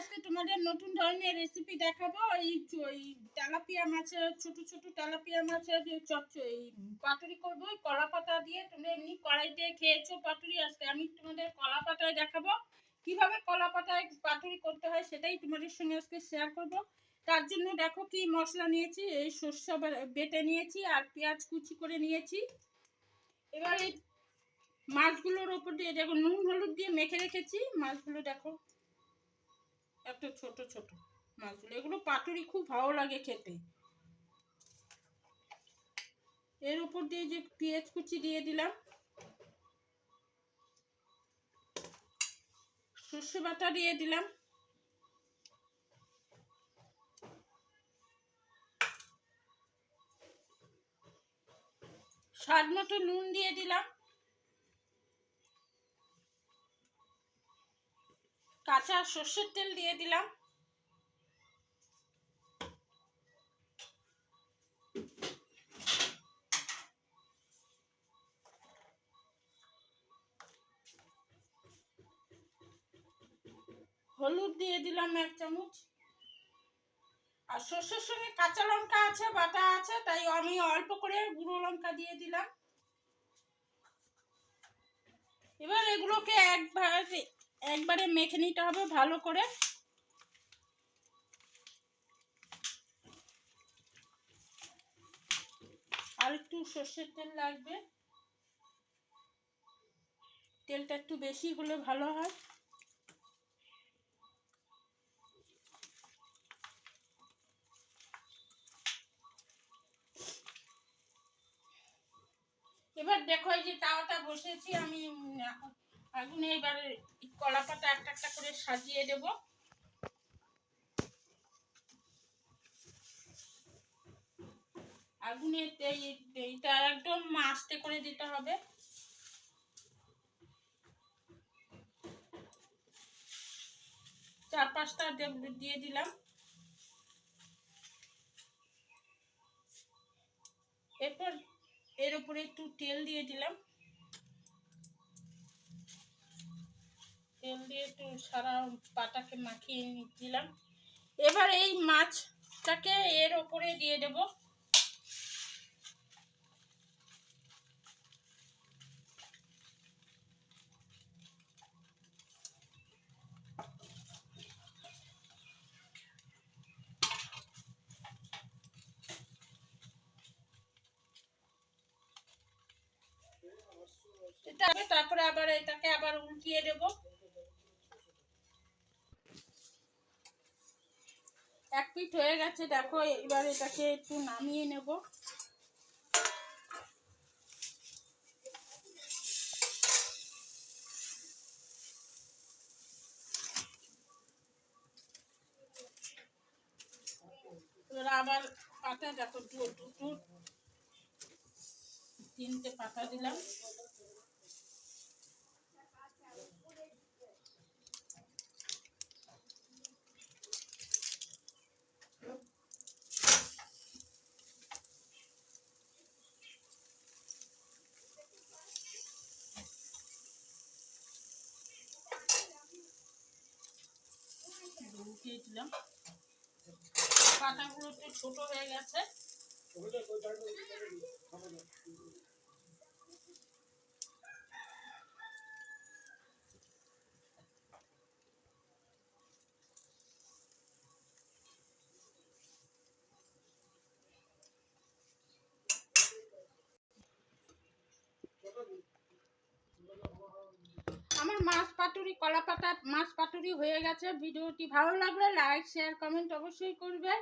আজকে তোমাদের নতুন ধরনের রেসিপি দেখাবো। এই এই তেলাপিয়া মাছের, ছোট ছোট তেলাপিয়া মাছের চচ্চ এই পাতুরি করব। ওই কলা পাতা দিয়ে তোমরা এমনি কড়াইতে খেয়েছো পাতুরি আজকে। আমি তোমাদের কলা পাতায় দেখাবো। কীভাবে কলা পাতায় পাতুরি করতে হয় সেটাই তোমাদের সঙ্গে আজকে শেয়ার করব। তার জন্য দেখো কি মশলা নিয়েছি। এই শস্য বেটে নিয়েছি আর পেঁয়াজ কুচি করে নিয়েছি। এবার এই মাছগুলোর ওপর দিয়ে দেখো নুন, হলুদ দিয়ে মেখে রেখেছি। মাছগুলো দেখো একটু ছোট ছোট মাছগুলো এগুলো পাতুরি খুব ভালো লাগে খেতে। এর উপর দিয়ে যে পেঁয়াজ কুচি দিয়ে দিলাম। সর্ষে বাটা দিয়ে দিলাম। স্বাদ মতো নুন দিয়ে দিলাম। কাঁচা সর্ষের তেল দিয়ে দিলাম। হলুদ দিয়ে দিলাম এক চামচ। আর সর্ষের সঙ্গে কাঁচা লঙ্কা আছে, বাটা আছে, তাই আমি অল্প করে গুঁড়ো লঙ্কা দিয়ে দিলাম। এবার এগুলোকে একবারে একবারে মেখে নিতে হবে ভালো করে। আর একটু সর্ষের তেল লাগবে। তেলটা একটু বেশি হলে ভালো হয়। এবার দেখো এই যে তাওয়াটা বসেছি আমি আগুনে এবারে কলা পাতা একটা একটা করে সাজিয়ে দেব। আগুনে এই- এইটা একদম আস্তে করে দিতে হবে। চার পাঁচটা দিয়ে দিলাম। এরপর এর উপরে একটু তেল দিয়ে দিলাম। দিয়ে একটু সারা পাটাকে মাখিয়ে দিলাম। এবার এই মাছটাকে এর ওপরে দিয়ে দেব। তারপরে আবার এটাকে আবার উল্টিয়ে দেব। পিঠ হয়ে গেছে, দেখো, এবার এটাকে একটু নামিয়ে নেব। আবার পাতা, দেখো দুটো তিনটে পাতা দিলাম। দিলাম পাতাগুলো একটু ছোট হয়ে গেছে। আমার মাছ পাতুরি কলা পাতা মাছ পাতুরি হয়ে গেছে। ভিডিওটি ভালো লাগলে লাইক শেয়ার কমেন্ট অবশ্যই করবে।